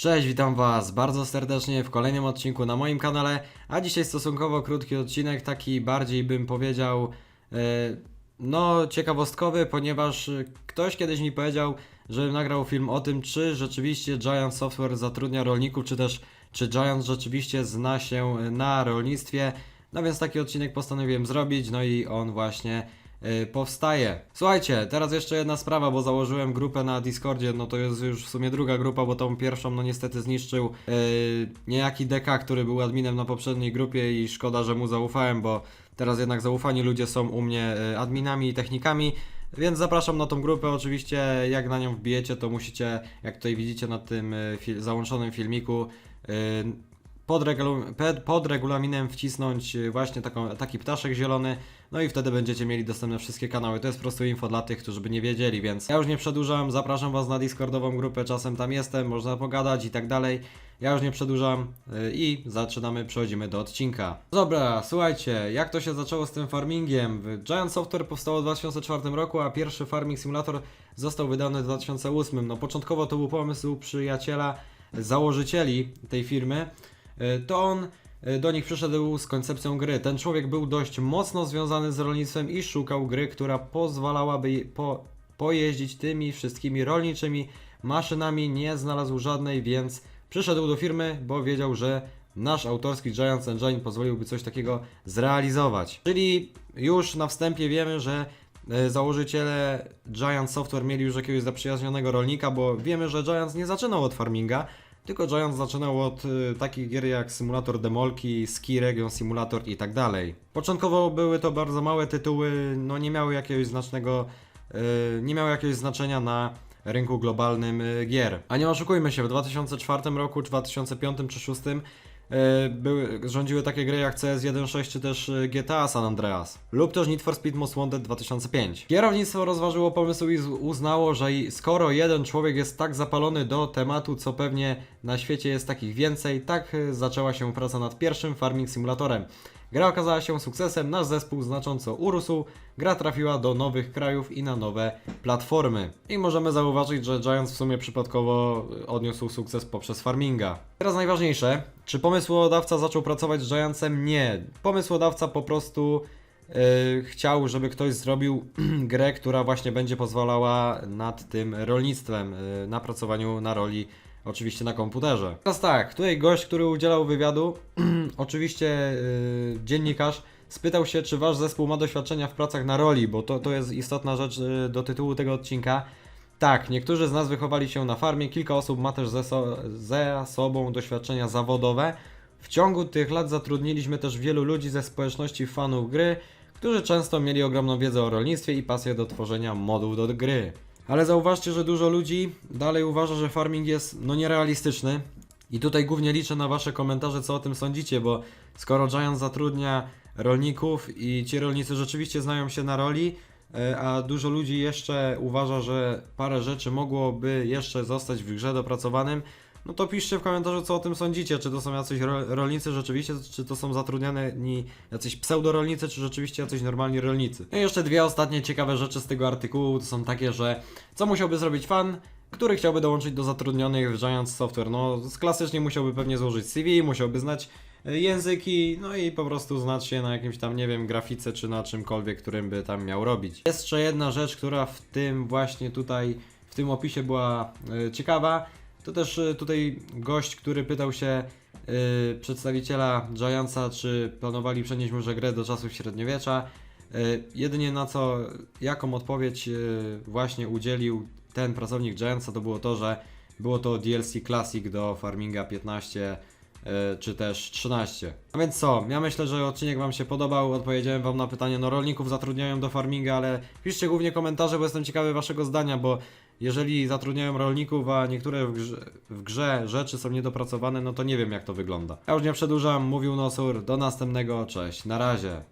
Cześć, witam Was bardzo serdecznie w kolejnym odcinku na moim kanale, a dzisiaj stosunkowo krótki odcinek, taki bardziej bym powiedział, e, no ciekawostkowy, ponieważ ktoś kiedyś mi powiedział, że nagrał film o tym, czy rzeczywiście Giant Software zatrudnia rolników, czy też czy Giant rzeczywiście zna się na rolnictwie. No więc taki odcinek postanowiłem zrobić, no i on właśnie powstaje. Słuchajcie, teraz jeszcze jedna sprawa, bo założyłem grupę na Discordzie, no to jest już w sumie druga grupa, bo tą pierwszą no niestety zniszczył y, niejaki DK, który był adminem na poprzedniej grupie i szkoda, że mu zaufałem, bo teraz jednak zaufani ludzie są u mnie y, adminami i technikami. Więc zapraszam na tą grupę. Oczywiście, jak na nią wbijecie, to musicie, jak tutaj widzicie na tym y, fil- załączonym filmiku, y, pod, pod regulaminem wcisnąć y, właśnie taką, taki ptaszek zielony, no i wtedy będziecie mieli dostępne wszystkie kanały. To jest po prostu info dla tych, którzy by nie wiedzieli, więc ja już nie przedłużam, zapraszam Was na Discordową grupę, czasem tam jestem, można pogadać i tak dalej. Ja już nie przedłużam y, i zaczynamy, przechodzimy do odcinka. Dobra, słuchajcie, jak to się zaczęło z tym farmingiem? Giant Software powstało w 2004 roku, a pierwszy farming simulator został wydany w 2008. No początkowo to był pomysł przyjaciela, założycieli tej firmy, to on y, do nich przyszedł z koncepcją gry. Ten człowiek był dość mocno związany z rolnictwem i szukał gry, która pozwalałaby po, pojeździć tymi wszystkimi rolniczymi maszynami. Nie znalazł żadnej, więc przyszedł do firmy, bo wiedział, że nasz autorski Giants Engine pozwoliłby coś takiego zrealizować. Czyli już na wstępie wiemy, że e, założyciele Giant Software mieli już jakiegoś zaprzyjaźnionego rolnika, bo wiemy, że Giants nie zaczynał od farminga, tylko Giants zaczynał od y, takich gier jak Symulator Demolki, Ski Region Simulator i tak dalej. Początkowo były to bardzo małe tytuły, no nie miały jakiegoś znacznego, y, nie miały jakiegoś znaczenia na rynku globalnym y, gier. A nie oszukujmy się, w 2004 roku, czy 2005 czy 2006 y, były, rządziły takie gry jak CS 1.6 czy też y, GTA San Andreas lub też Need for Speed Most Wanted 2005. Kierownictwo rozważyło pomysł i uznało, że skoro jeden człowiek jest tak zapalony do tematu, co pewnie na świecie jest takich więcej, tak y, zaczęła się praca nad pierwszym farming simulatorem. Gra okazała się sukcesem, nasz zespół znacząco urósł, gra trafiła do nowych krajów i na nowe platformy. I możemy zauważyć, że Giants w sumie przypadkowo y, odniósł sukces poprzez farminga. Teraz najważniejsze, czy pomysłodawca zaczął pracować z Giantsem? Nie. Pomysłodawca po prostu yy, chciał, żeby ktoś zrobił grę, która właśnie będzie pozwalała nad tym rolnictwem, yy, na pracowaniu na roli oczywiście na komputerze. Teraz tak, tutaj gość, który udzielał wywiadu, oczywiście yy, dziennikarz, spytał się, czy wasz zespół ma doświadczenia w pracach na roli, bo to, to jest istotna rzecz yy, do tytułu tego odcinka. Tak, niektórzy z nas wychowali się na farmie, kilka osób ma też ze, so, ze sobą doświadczenia zawodowe. W ciągu tych lat zatrudniliśmy też wielu ludzi ze społeczności fanów gry, którzy często mieli ogromną wiedzę o rolnictwie i pasję do tworzenia modów do gry. Ale zauważcie, że dużo ludzi dalej uważa, że farming jest no nierealistyczny. I tutaj głównie liczę na wasze komentarze, co o tym sądzicie, bo skoro Giant zatrudnia rolników i ci rolnicy rzeczywiście znają się na roli, e, a dużo ludzi jeszcze uważa, że parę rzeczy mogłoby jeszcze zostać w grze dopracowanym, no to piszcie w komentarzu, co o tym sądzicie. Czy to są jacyś ro rolnicy rzeczywiście, czy to są zatrudniani jacyś pseudorolnicy, czy rzeczywiście jacyś normalni rolnicy. No i jeszcze dwie ostatnie ciekawe rzeczy z tego artykułu to są takie, że co musiałby zrobić fan, który chciałby dołączyć do zatrudnionych w Giant Software. No, klasycznie musiałby pewnie złożyć CV, musiałby znać e, języki, no i po prostu znać się na jakimś tam, nie wiem, grafice czy na czymkolwiek, którym by tam miał robić. Jeszcze jedna rzecz, która w tym właśnie tutaj, w tym opisie była e, ciekawa, to też y, tutaj gość, który pytał się y, przedstawiciela Giantsa, czy planowali przenieść może grę do czasów średniowiecza. Jedynie na co, jaką odpowiedź właśnie udzielił ten pracownik Giantsa, to było to, że było to DLC Classic do Farminga 15 y, czy też 13. A więc co, ja myślę, że odcinek Wam się podobał, odpowiedziałem Wam na pytanie, no rolników zatrudniają do farminga, ale piszcie głównie komentarze, bo jestem ciekawy Waszego zdania, bo jeżeli zatrudniają rolników, a niektóre w grze, w grze rzeczy są niedopracowane, no to nie wiem jak to wygląda. Ja już nie przedłużam, mówił Nosur, do następnego, cześć, na razie.